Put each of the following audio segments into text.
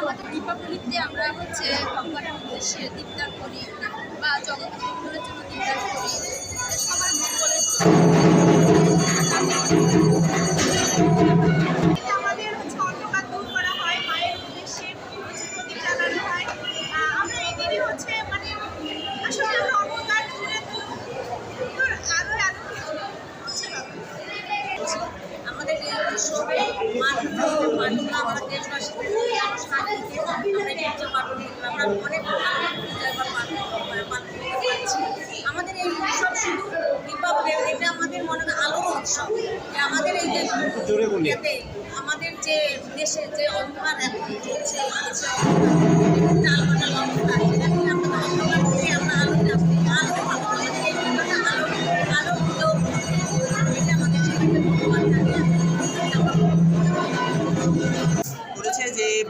আমাদের দীপাবলিতে আমরা হচ্ছে ভগবানের উদ্দেশ্যে দীপদান করি বা জগৎ জন্য দীপদান করি। এই উৎসবে মানুষ আমরা দেশবাসী আমরা শান্তিতে আমরা অনেক আমাদের এই উৎসব শুধু দীপাবলি এটা আমাদের মনে আলোর উৎসব আমাদের এই যে আমাদের যে দেশে যে অন্ধকার এখন চলছে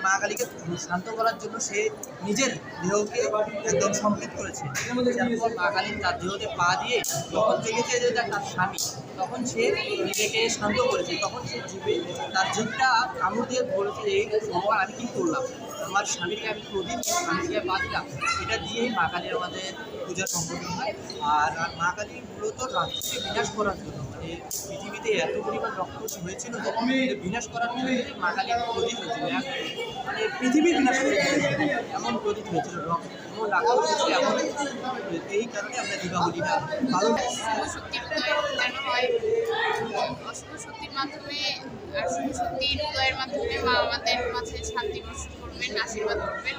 মা কালীকে শান্ত করার জন্য সে নিজের দেহকে একদম সম্পৃক্ত করেছে। মা কালী তার দেহতে পা দিয়ে যখন দেখেছে যে তার স্বামী, তখন সে নিজেকে শান্ত করেছে। তখন সে জীবে তার জীবটা কামড় দিয়ে বলেছে এই ভগবান, আমি কি করলাম? আমার স্বামীকে আমি প্রদীপ, স্বামীকে দিলাম। এটা দিয়েই মা কালীর আমাদের পূজা সম্পন্ন হয়। আর মা কালী মূলত রাত্রিকে বিনাশ করার জন্য পৃথিবীতে এত পরিমাণ রক্ত হয়েছিল যে বিনাশ করার জন্য মা কালীর প্রদীপ হয়েছিল। মানে পৃথিবী বিনাশ এমন প্রদীপ হয়েছিল রক্ত এমন রাখা হয়েছিল এমন এই কারণে আমরা দীপাবলিটা পালন করি। শক্তির উদয় হয়। অশুভ শক্তির মাধ্যমে আর শুভ শক্তির উদয়ের মাধ্যমে মা আমাদের মাঝে শান্তি বর্ষণ করবেন আশীর্বাদ করবেন।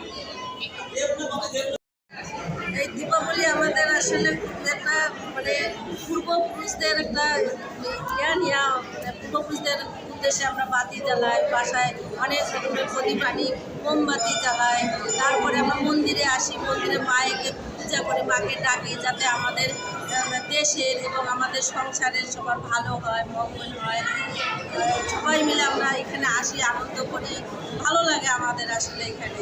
এই এই দীপাবলি আমাদের আসলে মানে পূর্বপুরুষদের একটা ইয়া নিয়া পূর্বপুরুষদের উদ্দেশ্যে আমরা বাতি জ্বালাই, বাসায় অনেক রকমের প্রদীপ আনি মোমবাতি জ্বালাই, তারপরে আমরা মন্দিরে আসি, মন্দিরে মায়েকে পূজা করি, মাকে ডাকি যাতে আমাদের দেশের এবং আমাদের সংসারের সবার ভালো হয়, মঙ্গল হয়। সবাই মিলে আমরা এখানে আসি, আনন্দ করি। ভালো লাগে আমাদের আসলে এখানে।